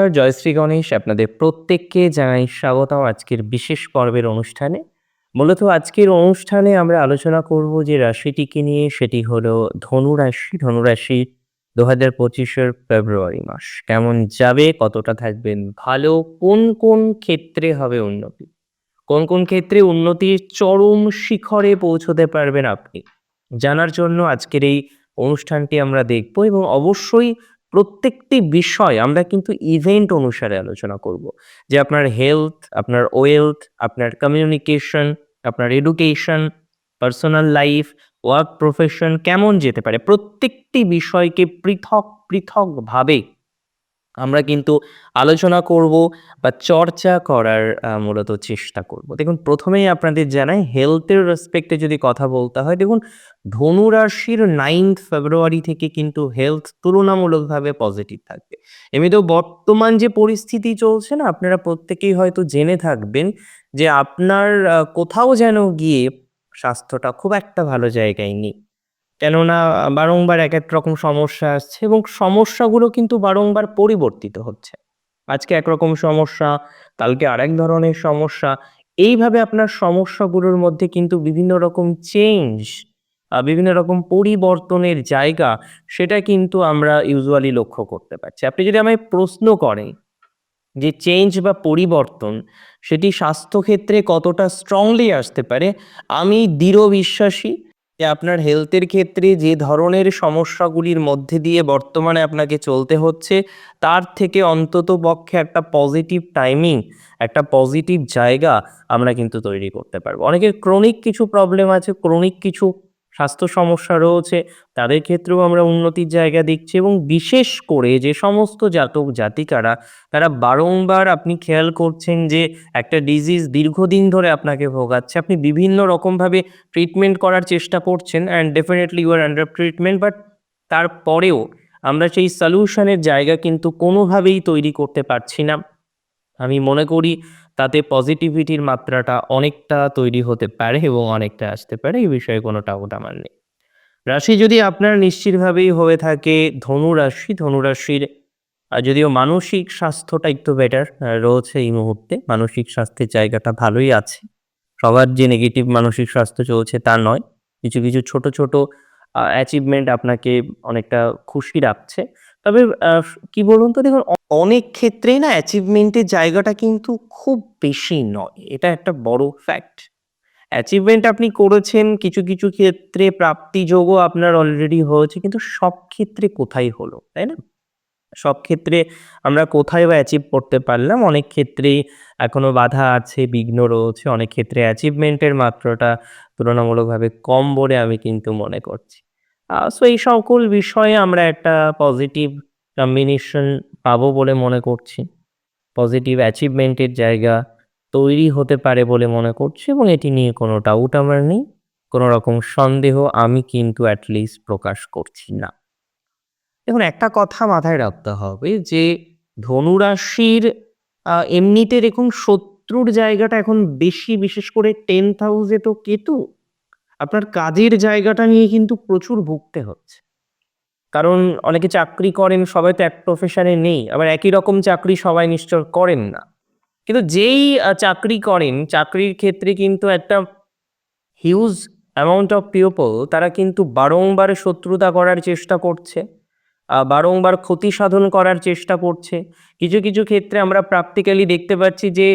নমস্কার জয়শ্রী গণেশ। আপনাদের প্রত্যেককে জানাই স্বাগতম আজকের বিশেষ পর্বের অনুষ্ঠানে। মূলত আজকের অনুষ্ঠানে আমরা আলোচনা করব যে রাশিটিকে নিয়ে, সেটি হলো ধনুরাশি ধনুরাশি দু হাজার পঁচিশের ফেব্রুয়ারি মাস। কেমন যাবে, কতটা থাকবেন ভালো, কোন কোন ক্ষেত্রে হবে উন্নতি? কোন কোন ক্ষেত্রে উন্নতির চরম শিখরে পৌঁছতে পারবেন আপনি? জানার জন্য আজকের এই অনুষ্ঠানটি আমরা দেখব এবং অবশ্যই প্রত্যেকটি বিষয় আমরা কিন্তু ইভেন্ট অনুসারে আলোচনা করব। যে আপনার হেলথ আপনার ওয়েলথ আপনার কমিউনিকেশন আপনার education personal life work profession কেমন যেতে পারে, প্রত্যেকটি বিষয়কে পৃথক, পৃথকভাবে আমরা কিন্তু আলোচনা করব বা চর্চা করার মূলত চেষ্টা করব। দেখুন, প্রথমেই আপনাদের জানাই হেলথের রেসপেক্টে যদি কথা বলতে হয়, দেখুন ধনুরাশির নাইন্থ ফেব্রুয়ারি থেকে কিন্তু হেলথ তুলনামূলকভাবে পজিটিভ থাকবে। এমনিতেও বর্তমান যে পরিস্থিতি চলছে না, আপনারা প্রত্যেকেই হয়তো জেনে থাকবেন যে আপনার কোথাও যেন গিয়ে স্বাস্থ্যটা খুব একটা ভালো জায়গায় নেই। কেননা, বারংবার এক এক রকম সমস্যা আসছে এবং সমস্যাগুলো কিন্তু বারংবার পরিবর্তিত হচ্ছে। আজকে একরকম সমস্যা, কালকে আরেক ধরনের সমস্যা। এইভাবে আপনার সমস্যাগুলোর মধ্যে কিন্তু বিভিন্ন রকম চেঞ্জ বিভিন্ন রকম পরিবর্তনের জায়গা, সেটা কিন্তু আমরা ইউজুয়ালি লক্ষ্য করতে পারছি। আপনি যদি আমায় প্রশ্ন করেন যে চেঞ্জ বা পরিবর্তন, সেটি স্বাস্থ্যক্ষেত্রে কতটা স্ট্রংলি আসতে পারে, আমি দৃঢ় বিশ্বাসী যে আপনার হেলথের ক্ষেত্রে যে ধরনের সমস্যাগুলির মধ্যে দিয়ে বর্তমানে আপনাকে চলতে হচ্ছে, তার থেকে অন্তত পক্ষে একটা পজিটিভ টাইমিং একটা পজিটিভ জায়গা আমরা কিন্তু তৈরি করতে পারব। অনেকের ক্রনিক কিছু প্রবলেম আছে ক্রনিক কিছু স্বাস্থ্য সমস্যা রয়েছে, তাদের ক্ষেত্রেও আমরা উন্নতির জায়গা দেখছি এবং বিশেষ করে যে সমস্ত জাতক জাতিকারা, তারা বারংবার আপনি খেয়াল করছেন যে একটা ডিজিজ দীর্ঘদিন ধরে আপনাকে ভোগাচ্ছে। আপনি বিভিন্ন রকমভাবে ট্রিটমেন্ট করার চেষ্টা করছেন and definitely you are under treatment but তারপরেও আমরা সেই সলিউশনের জায়গা কিন্তু কোনোভাবেই তৈরি করতে পারছি না। আমি মনে করি তাতে পজিটিভিটির মাত্রাটা অনেকটা তৈরি হতে পারে এবং অনেকটা আসতে পারে। এই বিষয়ে কোনো ডাউট আমার নেই। রাশি যদি আপনার নিশ্চিতভাবেই হয়ে থাকে ধনু রাশি ধনু রাশির আহ, যদিও মানসিক স্বাস্থ্যটা একটু বেটার রয়েছে এই মুহূর্তে। মানসিক স্বাস্থ্যের জায়গাটা ভালোই আছে। সবার যে নেগেটিভ মানসিক স্বাস্থ্য চলছে তা নয়। কিছু কিছু ছোট ছোট অ্যাচিভমেন্ট আপনাকে অনেকটা খুশি রাখছে। তবে কি বলুন তো দেখুন, অনেক ক্ষেত্রেই না অ্যাচিভমেন্টের জায়গাটা কিন্তু খুব বেশি নয়। এটা একটা বড় ফ্যাক্ট অ্যাচিভমেন্ট আপনি করেছেন, কিছু কিছু ক্ষেত্রে প্রাপ্তিযোগও আপনার অলরেডি হয়েছে, কিন্তু সব ক্ষেত্রে কোথায় হলো, তাই না? সব ক্ষেত্রে আমরা কোথায় বা অ্যাচিভ করতে পারলাম? অনেক ক্ষেত্রেই এখনও বাধা আছে, বিঘ্ন রয়েছে, অনেক ক্ষেত্রে অ্যাচিভমেন্টের মাত্রাটা তুলনামূলকভাবে কম বলে আমি কিন্তু মনে করছি। সো এই সকল বিষয়ে আমরা একটা পজিটিভ কম্বিনেশন পাবো বলে মনে করছি। পজিটিভ অ্যাচিভমেন্টের জায়গা তৈরি হতে পারে বলে মনে করছি এবং এটি নিয়ে কোনো ডাউট আমার নেই, কোনো রকম সন্দেহ আমি কিন্তু অ্যাটলিস্ট প্রকাশ করছি না। দেখুন, একটা কথা মাথায় রাখতে হবে যে ধনুরাশির এমনিতে দেখুন শত্রুর জায়গাটা এখন বেশি, বিশেষ করে টেন্থ হাউসে তো কেতু আপনার কাজের জায়গাটা নিয়ে কিন্তু প্রচুর ভুগতে হচ্ছে। কারণ অনেকে চাকরি করেন, সবাই তো এক প্রফেশনে নেই, আবার একই রকম চাকরি সবাই নিশ্চয় করেন না। কিন্তু যেই চাকরি করেন, চাকরির ক্ষেত্রে কিন্তু একটা হিউজ অ্যামাউন্ট অফ পিপল তারা কিন্তু বারংবার শত্রুতা করার চেষ্টা করছে। বারংবার ক্ষতি সাধন করার চেষ্টা করছে। কিছু কিছু ক্ষেত্রে আমরা প্র্যাকটিক্যালি দেখতে পাচ্ছি যে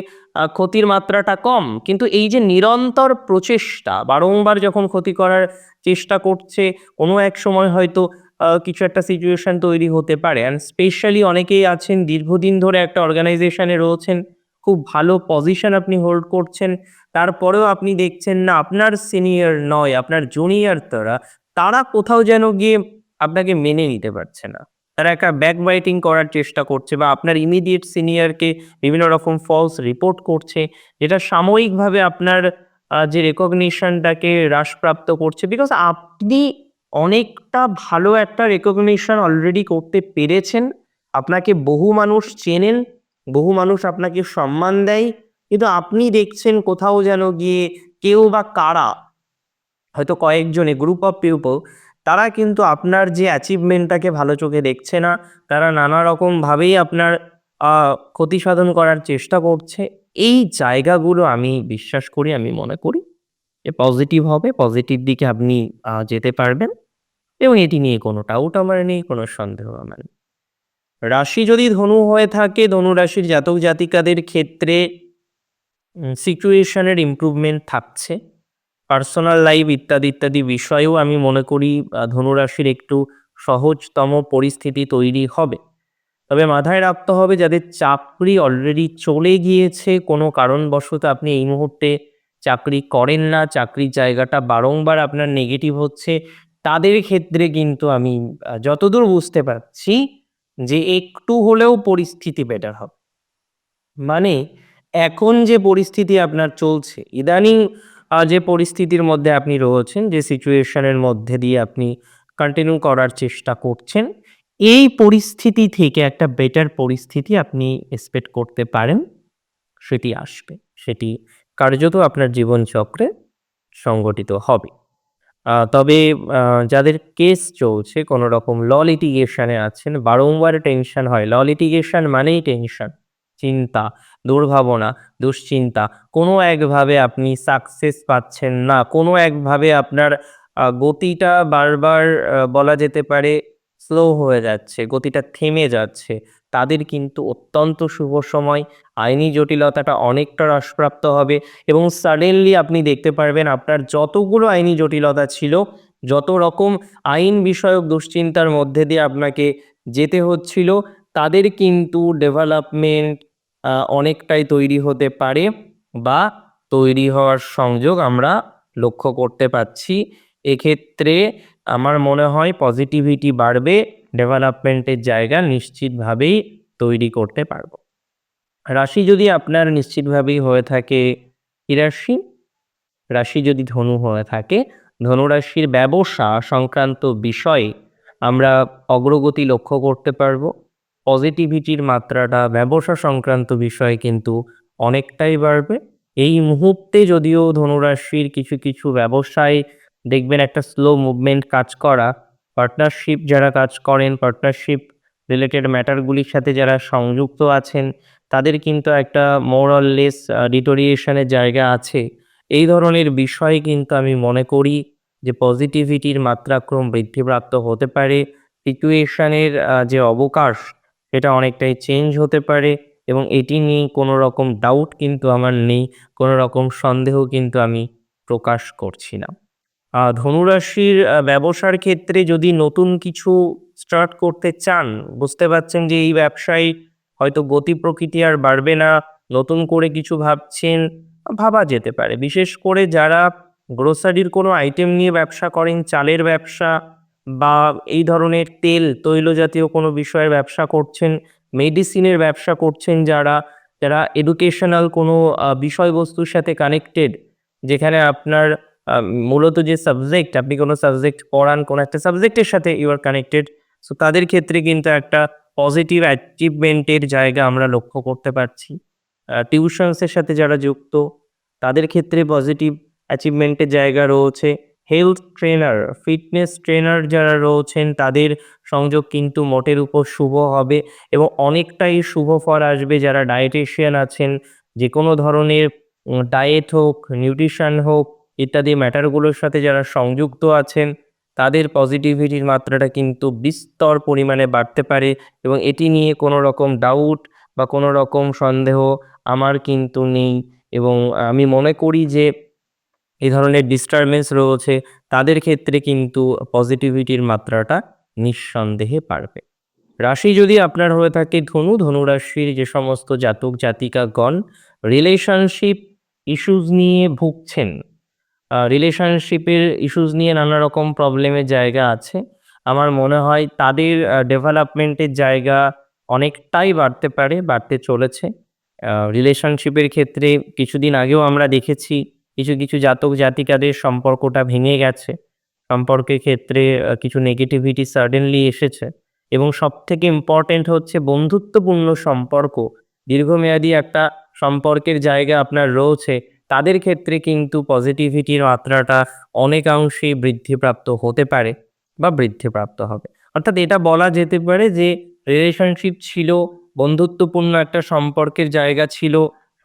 ক্ষতির মাত্রাটা কম। কিন্তু এই যে নিরন্তর প্রচেষ্টা, বারংবার যখন ক্ষতি করার চেষ্টা করছে, কোনো এক সময় হয়তো কিছু একটা সিচুয়েশন তৈরি হতে পারে। অ্যান্ড স্পেশালি অনেকেই আছেন, দীর্ঘদিন ধরে একটা অর্গানাইজেশনে রয়েছেন, খুব ভালো পজিশন আপনি হোল্ড করছেন। তারপরেও আপনি দেখছেন, না, আপনার সিনিয়র নয়, আপনার জুনিয়র তারা তারা কোথাও যেন গিয়ে আপনাকে মেনে নিতে পারছে না। তারা একটা ব্যাক বাইটিং করার চেষ্টা করছে বা আপনার ইমিডিয়েট সিনিয়রকে বিভিন্ন রকম ফলস রিপোর্ট করছে, যেটা সাময়িকভাবে আপনার যে রেকগনিশনটাকে হ্রাসপ্রাপ্ত করছে। বিকজ আপনি অনেকটা ভালো একটা রেকগনিশন অলরেডি করতে পেরেছেন, আপনাকে বহু মানুষ চেনেন, বহু মানুষ আপনাকে সম্মান দেয়, কিন্তু আপনি দেখছেন কোথাও যেন গিয়ে কেউ বা কারা, হয়তো কয়েকজনে গ্রুপ অফ পিপল তারা কিন্তু আপনার যে অ্যাচিভমেন্টটাকে ভালো চোখে দেখছে না তারা নানা রকমভাবেই আপনার ক্ষতি সাধন করার চেষ্টা করছে। এই জায়গাগুলো আমি বিশ্বাস করি, আমি মনে করি যে পজিটিভ হবে। পজিটিভ দিকে আপনি যেতে পারবেন এবং এটি নিয়ে কোনো ডাউট আমার নেই, কোনো সন্দেহ আমার নেই। রাশি যদি ধনু হয়ে থাকে, ধনু রাশির জাতক জাতিকাদের ক্ষেত্রে উম সিচুয়েশন এর ইমপ্রুভমেন্ট থাকছে। পার্সোনাল লাইফ ইত্যাদি, ইত্যাদি বিষয়েও আমি মনে করি ধনুরাশির একটু সহজতম পরিস্থিতি তৈরি হবে। তবে মাথায় রাখতে হবে যাদের চাকরি অলরেডি চলে গিয়েছে, কোনো কারণবশত আপনি এই মুহূর্তে চাকরি করেন না, চাকরির জায়গাটা বারংবার আপনার নেগেটিভ হচ্ছে, তাদের ক্ষেত্রে কিন্তু আমি যতদূর বুঝতে পারছি যে একটু হলেও পরিস্থিতি বেটার হবে। মানে এখন যে পরিস্থিতি আপনার চলছে, ইদানিং যে পরিস্থিতির মধ্যে আপনি রয়েছেন, যে সিচুয়েশন এর মধ্যে দিয়ে আপনি কন্টিনিউ করার চেষ্টা করছেন, এই পরিস্থিতি থেকে একটা বেটার পরিস্থিতি আপনি এক্সপেক্ট করতে পারেন। সেটি আসবে। সেটি কার্যত আপনার জীবনচক্রে সংগঠিত হবে। তবে যাদের কেস চলছে, কোনো রকম ল লিটিগেশন আছেন, বারংবার টেনশন হয়। ল লিটিগেশন মানেই টেনশন, চিন্তা, দুর্ভাবনা, দুশ্চিন্তা। কোনো একভাবে আপনি সাকসেস পাচ্ছেন না। কোনো একভাবে আপনার গতিটা বারবার বলা যেতে পারে স্লো হয়ে যাচ্ছে, গতিটা থেমে যাচ্ছে। তাদের কিন্তু অত্যন্ত শুভ সময়। আইনি জটিলতাটা অনেকটা হ্রাসপ্রাপ্ত হবে এবং সাডেনলি আপনি দেখতে পারবেন আপনার যতগুলো আইনি জটিলতা ছিল, যত রকম আইন বিষয়ক দুশ্চিন্তার মধ্যে দিয়ে আপনাকে যেতে হচ্ছিল, তাদের কিন্তু ডেভেলপমেন্ট অনেকটাই তৈরি হতে পারে বা তৈরি হওয়ার সংযোগ আমরা লক্ষ্য করতে পারছি। এক্ষেত্রে আমার মনে হয় পজিটিভিটি বাড়বে, ডেভেলপমেন্টের জায়গা নিশ্চিতভাবেই তৈরি করতে পারব। রাশি যদি আপনার নিশ্চিতভাবেই হয়ে থাকে কি রাশি? রাশি যদি ধনু হয়ে থাকে, ধনু রাশির ব্যবসা সংক্রান্ত বিষয়ে আমরা অগ্রগতি লক্ষ্য করতে পারব। পজিটিভিটির মাত্রাটা ব্যবসা সংক্রান্ত বিষয়ে কিন্তু অনেকটাই বাড়বে। এই মুহূর্তে যদিও ধনুরাশির কিছু, কিছু ব্যবসায় দেখবেন একটা স্লো মুভমেন্ট কাজ করা, পার্টনারশিপ যারা কাজ করেন, পার্টনারশিপ রিলেটেড ম্যাটারগুলির সাথে যারা সংযুক্ত আছেন, তাদের কিন্তু একটা মোর অর লেস আ জায়গা আছে। এই ধরনের বিষয় কিন্তু আমি মনে করি যে পজিটিভিটির মাত্রাক্রম বৃদ্ধিপ্রাপ্ত হতে পারে। সিচুয়েশন এর আ যে অবকাশ, সেটা অনেকটাই চেঞ্জ হতে পারে এবং এটি নিয়ে কোনো রকম ডাউট কিন্তু আমার নেই, কোনো রকম সন্দেহ কিন্তু আমি প্রকাশ করছি না। আ ধনু ব্যবসার ক্ষেত্রে যদি নতুন কিছু স্টার্ট করতে চান, বুঝতে পারছেন যে এই ব্যবসায় হয়তো গতি প্রকৃতি আর বাড়বে না, নতুন করে কিছু ভাবছেন, ভাবা যেতে পারে। বিশেষ করে যারা গ্রোসারির কোনো আইটেম নিয়ে ব্যবসা করেন, চালের ব্যবসা বা এই ধরনের তেল, তৈল জাতীয় কোনো বিষয়ের ব্যবসা করছেন, মেডিসিনের ব্যবসা করছেন যারা, যারা এডুকেশনাল কোনো বিষয়বস্তুর সাথে কানেক্টেড, যেখানে আপনার মূলত যে সাবজেক্ট, আপনি কোনো সাবজেক্ট পড়ান, কোনো একটা সাবজেক্টের সাথে ইউ আর কানেক্টেড। সো তাদের ক্ষেত্রে কিন্তু একটা পজিটিভ অ্যাচিভমেন্টের জায়গা আমরা লক্ষ্য করতে পারছি। আ টিউশনস এর সাথে যারা যুক্ত, তাদের ক্ষেত্রে পজিটিভ অ্যাচিভমেন্টের জায়গা রয়েছে। হেলথ ট্রেনার, ফিটনেস ট্রেনার যারা রয়েছেন, তাদের সংযোগ কিন্তু মোটের উপর শুভ হবে এবং অনেকটাই শুভ ফল আসবে যারা ডায়েটিশিয়ান আছেন, যেকোনো ধরনের উম ডায়েট হোক, নিউট্রিশন হোক ইত্যাদি ম্যাটারগুলোর সাথে যারা সংযুক্ত আছেন, তাদের পজিটিভিটির মাত্রাটা কিন্তু বিস্তর পরিমাণে বাড়তে পারে এবং এটি নিয়ে কোনো রকম ডাউট বা কোনো রকম সন্দেহ আমার কিন্তু নেই এবং আমি মনে করি যে এই ধরনের ডিস্টারবেন্স রয়েছে, তাদের ক্ষেত্রে কিন্তু পজিটিভিটির মাত্রাটা নিঃসন্দেহে বাড়বে। রাশি যদি আপনার হয়ে থাকে ধনু, ধনু রাশির যে সমস্ত জাতক জাতিকাগণ রিলেশনশিপ ইস্যুস নিয়ে ভুগছেন, রিলেশনশিপের ইস্যুস নিয়ে নানা রকম প্রবলেমের জায়গা আছে। আমার মনে হয় তাদের ডেভেলপমেন্টের জায়গা অনেকটাই বাড়তে পারে, বাড়তে চলেছে। রিলেশনশিপের ক্ষেত্রে কিছুদিন আগেও আমরা দেখেছি কিছু, কিছু জাতক জাতিকাদের সম্পর্কটা ভেঙে গেছে। সম্পর্কের ক্ষেত্রে কিছু নেগেটিভিটি সাডেনলি এসেছে এবং সব থেকে ইম্পোর্টেন্ট হচ্ছে বন্ধুত্বপূর্ণ সম্পর্ক, দীর্ঘমেয়াদী একটা সম্পর্কের জায়গা আপনার রয়েছে, তাদের ক্ষেত্রে কিন্তু পজিটিভিটির মাত্রাটা অনেকাংশেই বৃদ্ধিপ্রাপ্ত হতে পারে বা বৃদ্ধিপ্রাপ্ত হবে। অর্থাৎ এটা বলা যেতে পারে যে রিলেশনশিপ ছিল বন্ধুত্বপূর্ণ একটা সম্পর্কের জায়গা ছিল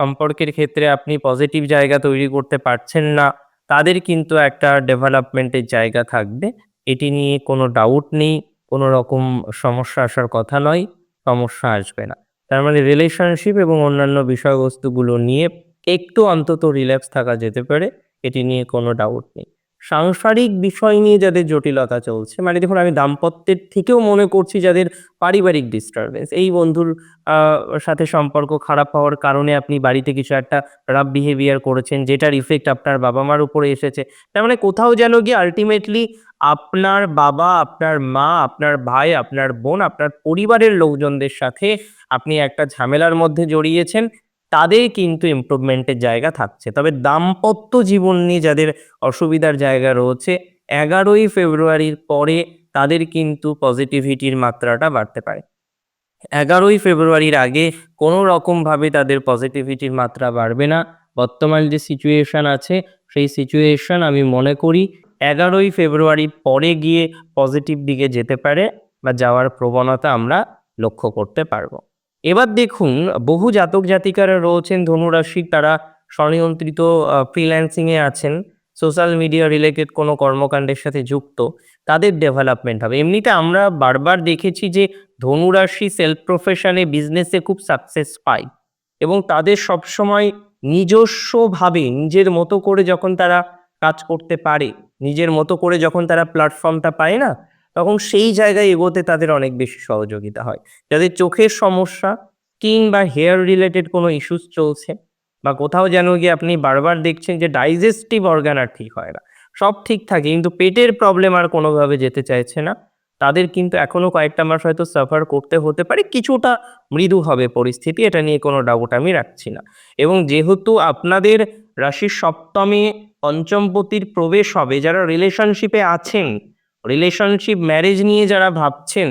সম্পর্কের ক্ষেত্রে আপনি পজিটিভ জায়গা তৈরি করতে পারছেন না, তাদের কিন্তু একটা ডেভেলপমেন্টের জায়গা থাকবে। এটি নিয়ে কোনো ডাউট নেই, কোনো রকম সমস্যা আসার কথা নয়, সমস্যা আসবে না। তার মানে রিলেশনশিপ এবং অন্যান্য বিষয়বস্তুগুলো নিয়ে একটু অন্তত রিল্যাক্স থাকা যেতে পারে, এটি নিয়ে কোনো ডাউট নেই। সাংসারিক বিষয় নিয়ে যাদের জটিলতা চলছে মানে দেখুন আমি দাম্পত্যের থেকেও মনে করছি যাদের পারিবারিক ডিস্টারবেন্স এই বন্ধুর সাথে সম্পর্ক খারাপ হওয়ার কারণে আপনি বাড়িতে কিছু একটা রাফ বিহেভিয়ার করেছেন, যেটার ইফেক্ট আপনার বাবা মার উপরে এসেছে। তার মানে কোথাও যেন গিয়ে আলটিমেটলি আপনার বাবা, আপনার মা, আপনার ভাই, আপনার বোন, আপনার পরিবারের লোকজনদের সাথে আপনি একটা ঝামেলার মধ্যে জড়িয়েছেন। তাদের কিন্তু ইমপ্রুভমেন্টের জায়গা থাকছে। তবে দাম্পত্য জীবন নিয়ে যাদের অসুবিধার জায়গা রয়েছে, এগারোই ফেব্রুয়ারির পরে তাদের কিন্তু পজিটিভিটির মাত্রাটা বাড়তে পারে। এগারোই ফেব্রুয়ারির আগে কোনো রকমভাবে তাদের পজিটিভিটির মাত্রা বাড়বে না। বর্তমান যে সিচুয়েশন আছে, সেই সিচুয়েশন আমি মনে করি এগারোই ফেব্রুয়ারির পরে গিয়ে পজিটিভ দিকে যেতে পারে বা যাওয়ার প্রবণতা আমরা লক্ষ্য করতে পারব। এবার দেখুন, বহু জাতক জাতিকারা রয়েছেন ধনুরাশি তারা স্বনিয়ন্ত্রিত ফ্রিল্যান্সিংয়ে আছেন সোশ্যাল মিডিয়া রিলেটেড কোনো কর্মকাণ্ডের সাথে যুক্ত, তাদের ডেভেলপমেন্ট হবে। এমনিতে আমরা বারবার দেখেছি যে ধনুরাশি সেলফ প্রফেশনে বিজনেসে খুব সাকসেস পায় এবং তাদের সবসময় নিজস্বভাবে নিজের মতো করে যখন তারা কাজ করতে পারে, নিজের মতো করে যখন তারা প্ল্যাটফর্মটা পায় না তখন সেই জায়গায় এগোতে তাদের অনেক বেশি সহযোগিতা হয়। যাদের চোখের সমস্যা কিংবা হেয়ার রিলেটেড কোনো ইস্যুস চলছে বা কোথাও যেন গিয়ে আপনি বারবার দেখছেন যে ডাইজেস্টিভ অর্গান আর ঠিক হয় না। সব ঠিক থাকে কিন্তু পেটের প্রবলেম আর কোনোভাবে যেতে চাইছে না। তাদের কিন্তু এখনও কয়েকটা মাস হয়তো সাফার করতে হতে পারে, কিছুটা মৃদু হবে পরিস্থিতি, এটা নিয়ে কোনো ডাউট আমি রাখছি না। এবং যেহেতু আপনাদের রাশির সপ্তমে পঞ্চমপতির প্রবেশ হবে, যারা রিলেশনশিপে আছেন রিলেশনশিপ ম্যারেজ নিয়ে যারা ভাবছেন,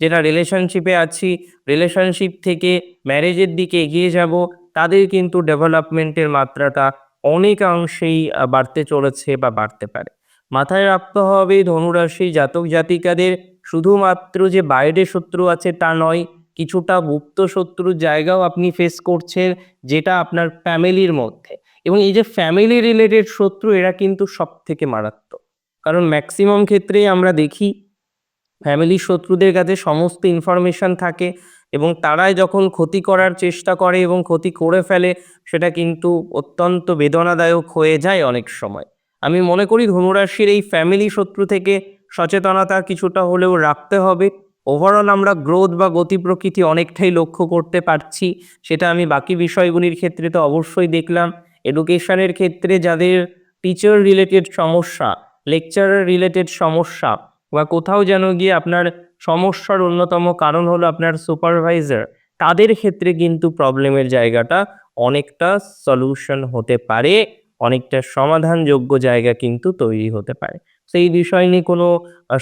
যেটা রিলেশনশিপে আছি রিলেশনশিপ থেকে ম্যারেজের দিকে এগিয়ে যাব, তাদের কিন্তু ডেভেলপমেন্টের মাত্রাটা অনেকাংশেই বাড়তে চলেছে বা বাড়তে পারে। মাথায় রাখতে হবে ধনুরাশি জাতক জাতিকাদের, শুধুমাত্র যে বাইরে শত্রু আছে তা নয়, কিছুটা গুপ্ত শত্রুর জায়গাও আপনি ফেস করছেন, যেটা আপনার ফ্যামিলির মধ্যে। এবং এই যে ফ্যামিলি রিলেটেড শত্রু, এরা কিন্তু সব থেকে মারাত্মক। কারণ ম্যাক্সিমাম ক্ষেত্রেই আমরা দেখি ফ্যামিলির শত্রুদের কাছে সমস্ত ইনফরমেশন থাকে এবং তারাই যখন ক্ষতি করার চেষ্টা করে এবং ক্ষতি করে ফেলে, সেটা কিন্তু অত্যন্ত বেদনাদায়ক হয়ে যায় অনেক সময়। আমি মনে করি ধনুরাশির এই ফ্যামিলি শত্রু থেকে সচেতনতা কিছুটা হলেও রাখতে হবে। ওভারঅল আমরা গ্রোথ বা গতি প্রকৃতি অনেকটাই লক্ষ্য করতে পারছি, সেটা আমি বাকি বিষয়গুলির ক্ষেত্রে তো অবশ্যই দেখলাম। এডুকেশনের ক্ষেত্রে যাদের টিচার রিলেটেড সমস্যা লেকচারার রিলেটেড সমস্যা বা কোথাও যেন গিয়ে আপনার সমস্যার অন্যতম কারণ হলো আপনার সুপারভাইজার তাদের ক্ষেত্রে কিন্তু প্রবলেমের জায়গাটা অনেকটা সলিউশন হতে পারে, অনেকটা সমাধানযোগ্য জায়গা কিন্তু তৈরি হতে পারে। সেই বিষয় নিয়ে কোনো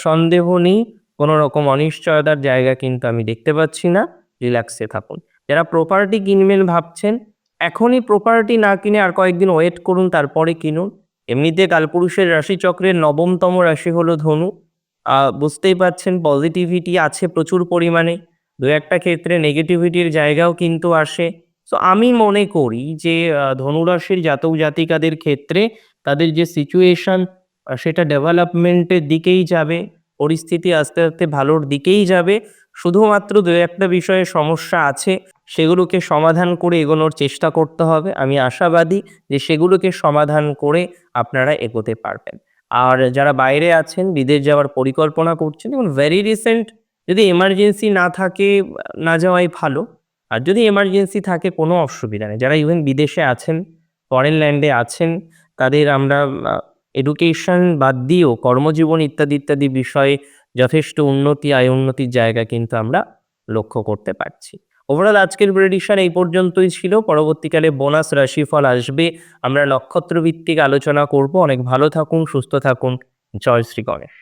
সন্দেহ নেই, কোনো রকম অনিশ্চয়তার জায়গা কিন্তু আমি দেখতে পাচ্ছি না রিল্যাক্সে থাকুন। যারা প্রপার্টি কিনবেন ভাবছেন, এখনই প্রপার্টি না কিনে আর কয়েকদিন ওয়েট করুন, তারপরে কিনুন। এমনিতে কালপুরুষের রাশিচক্রের নবমতম রাশি হলো ধনু। বুঝতেই পারছেন পজিটিভিটি আছে প্রচুর পরিমাণে। দু একটা ক্ষেত্রে নেগেটিভিটির জায়গাও কিন্তু আসে। তো আমি মনে করি যে ধনুরাশির জাতক জাতিকাদের ক্ষেত্রে তাদের যে সিচুয়েশন সেটা ডেভেলপমেন্টের দিকেই যাবে। পরিস্থিতি আস্তে আস্তে ভালোর দিকেই যাবে। শুধুমাত্র দু একটা বিষয়ে সমস্যা আছে, সেগুলোকে সমাধান করে এগোনোর চেষ্টা করতে হবে। আমি আশাবাদী যে সেগুলোকে সমাধান করে আপনারা এগোতে পারবেন। আর যারা বাইরে আছেন, বিদেশ যাওয়ার পরিকল্পনা করছেন এবং ভেরি রিসেন্ট যদি এমার্জেন্সি না থাকে, না যাওয়াই ভালো। আর যদি এমার্জেন্সি থাকে, কোনো অসুবিধা নেই। যারা ইভেন বিদেশে আছেন ফরেন ল্যান্ডে আছেন, তাদের আমরা এডুকেশন বাদ দিয়েও, কর্মজীবন ইত্যাদি ইত্যাদি বিষয়ে যথেষ্ট উন্নতি, আয় উন্নতির জায়গা কিন্তু আমরা লক্ষ্য করতে পারছি। ওভারঅল আজকের প্রেডিকশন এই পর্যন্তই ছিল। পরবর্তীকালে বোনাস রাশিফল আসবে। আমরা নক্ষত্রভিত্তিক আলোচনা করব। অনেক ভালো থাকুন, সুস্থ থাকুন। জয় শ্রী গণেশ।